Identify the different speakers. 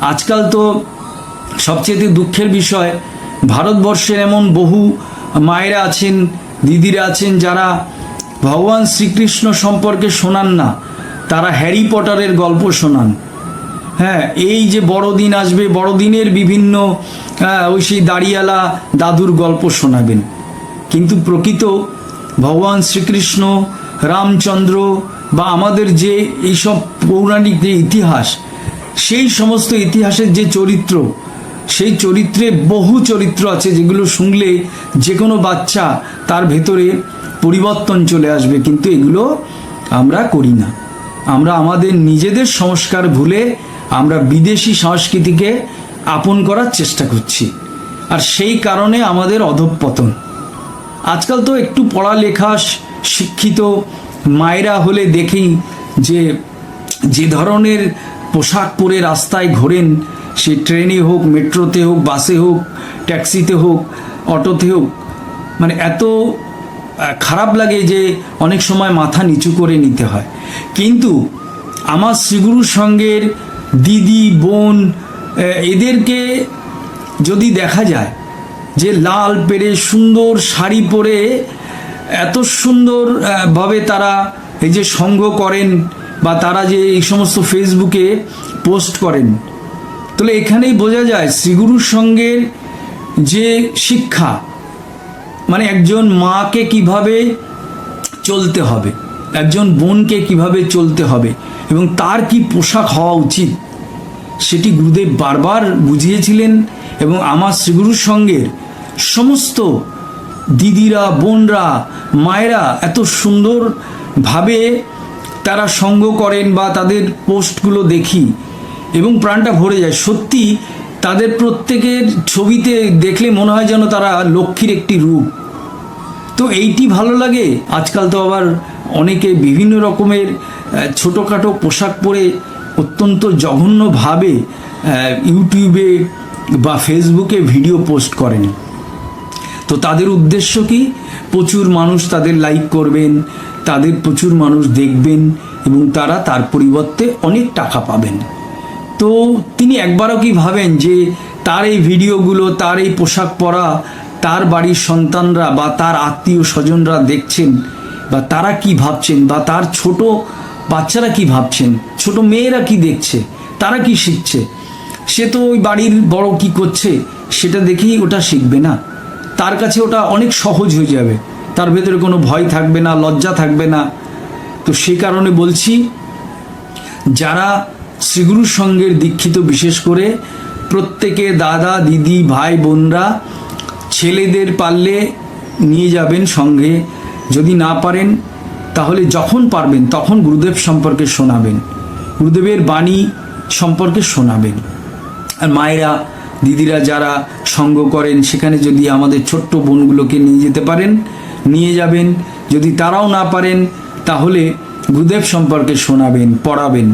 Speaker 1: আজকাল তো সবচেয়ে দুঃখের বিষয়, ভারতবর্ষের এমন বহু মায়েরা আছেন, দিদিরা আছেন যারা ভগবান শ্রীকৃষ্ণ সম্পর্কে শোনান না, তারা হ্যারি পটারের গল্প শোনান। হ্যাঁ এই যে বড়দিন আসবে, বড়দিনের বিভিন্ন ওই সেই দাড়িয়ালা দাদুর গল্প শোনাবেন। কিন্তু প্রকৃত ভগবান শ্রীকৃষ্ণ, রামচন্দ্র বা আমাদের যে এইসব পৌরাণিক যে ইতিহাস সেই সমস্ত ইতিহাসের যে চরিত্র, সেই চরিত্রে বহু চরিত্র আছে যেগুলো শুনলে যে কোনো বাচ্চা তার ভেতরে পরিবর্তন চলে আসবে, কিন্তু এগুলো আমরা করি না। আমরা আমাদের নিজেদের সংস্কার ভুলে আমরা বিদেশি সংস্কৃতিকে আপন করার চেষ্টা করছি। আর সেই কারণে আমাদের অধঃপতন। আজকাল তো একটু পড়ালেখা শিক্ষিত মায়েরা হলে দেখি যে যে ধরনের পোশাক পরে রাস্তায় ঘোরেন সে ট্রেনে হোক মেট্রোতে হোক বাসে হোক ট্যাক্সিতে হোক অটোতে হোক মানে এত খারাপ লাগে যে অনেক সময় মাথা নিচু করে নিতে হয়। কিন্তু আমার শ্রীগুরুর সঙ্গের দিদি বোন এদেরকে যদি দেখা যায় যে লাল পেরে সুন্দর শাড়ি পরে এত সুন্দর আহ, ভাবে তারা এই যে সঙ্গ করেন বা তারা যে এই সমস্ত ফেসবুকে পোস্ট করেন, তাহলে এখানেই বোঝা যায় শ্রীগুরুর সঙ্গে যে শিক্ষা মানে একজন মাকে কীভাবে চলতে হবে, একজন বোনকে কীভাবে চলতে হবে এবং তার কি পোশাক হওয়া উচিত, সেটি গুরুদেব বারবার বুঝিয়েছিলেন এবং আমার শ্রীগুরুর সঙ্গে সমস্ত দিদিরা, বোনরা, মায়েরা এত সুন্দরভাবে তারা সঙ্গ করেন বা তাদের পোস্টগুলো দেখি এবং প্রাণটা ভরে যায়। সত্যি তাদের প্রত্যেকের ছবিতে দেখলে মনে হয় যেন তারা লক্ষ্মীর একটি রূপ। তো এইটি ভালো লাগে। আজকাল তো আবার অনেকে বিভিন্ন রকমের ছোটোখাটো পোশাক পরে অত্যন্ত জঘন্যভাবে ইউটিউবে বা ফেসবুকে ভিডিও পোস্ট করেন। তো তাদের উদ্দেশ্য কি? প্রচুর মানুষ তাদের লাইক করবেন, তাদের প্রচুর মানুষ দেখবেন এবং তারা তার পরিবর্তে অনেক টাকা পাবেন। তো তিনি একবারও কি ভাবেন যে তার এই ভিডিওগুলো, তার এই পোশাক পরা, তার বাড়ির সন্তানরা বা তার আত্মীয় স্বজনরা দেখছেন বা তারা কি ভাবছেন বা তার ছোট বাচ্চারা কি ভাবছেন, ছোট মেয়েরা কি দেখছে, তারা কি শিখছে? সে তো ওই বাড়ির বড় কি করছে সেটা দেখেই ওটা শিখবে না। তার কাছে ওটা অনেক সহজ হয়ে যাবে। তার ভেতরে কোনো ভয় থাকবে না, লজ্জা থাকবে না। তো সে কারণে বলছি, যারা শ্রীগুরুর সঙ্গের দীক্ষিত, বিশেষ করে প্রত্যেকে দাদা, দিদি, ভাই, বোনরা, ছেলেদের পারলে নিয়ে যাবেন সঙ্গে। যদি না পারেন, তাহলে যখন পারবেন, তখন গুরুদেব সম্পর্কে শোনাবেন। গুরুদেবের বাণী সম্পর্কে শোনাবেন। আর মায়েরা, দিদিরা যারা সঙ্গ করেন, সেখানে যদি আমাদের ছোট্ট বোনগুলোকে নিয়ে যেতে পারেন, নিয়ে যাবেন। যদি তারাও না পারেন তাহলে গুরুদেব সম্পর্কে শোনাবেন পড়াবেন।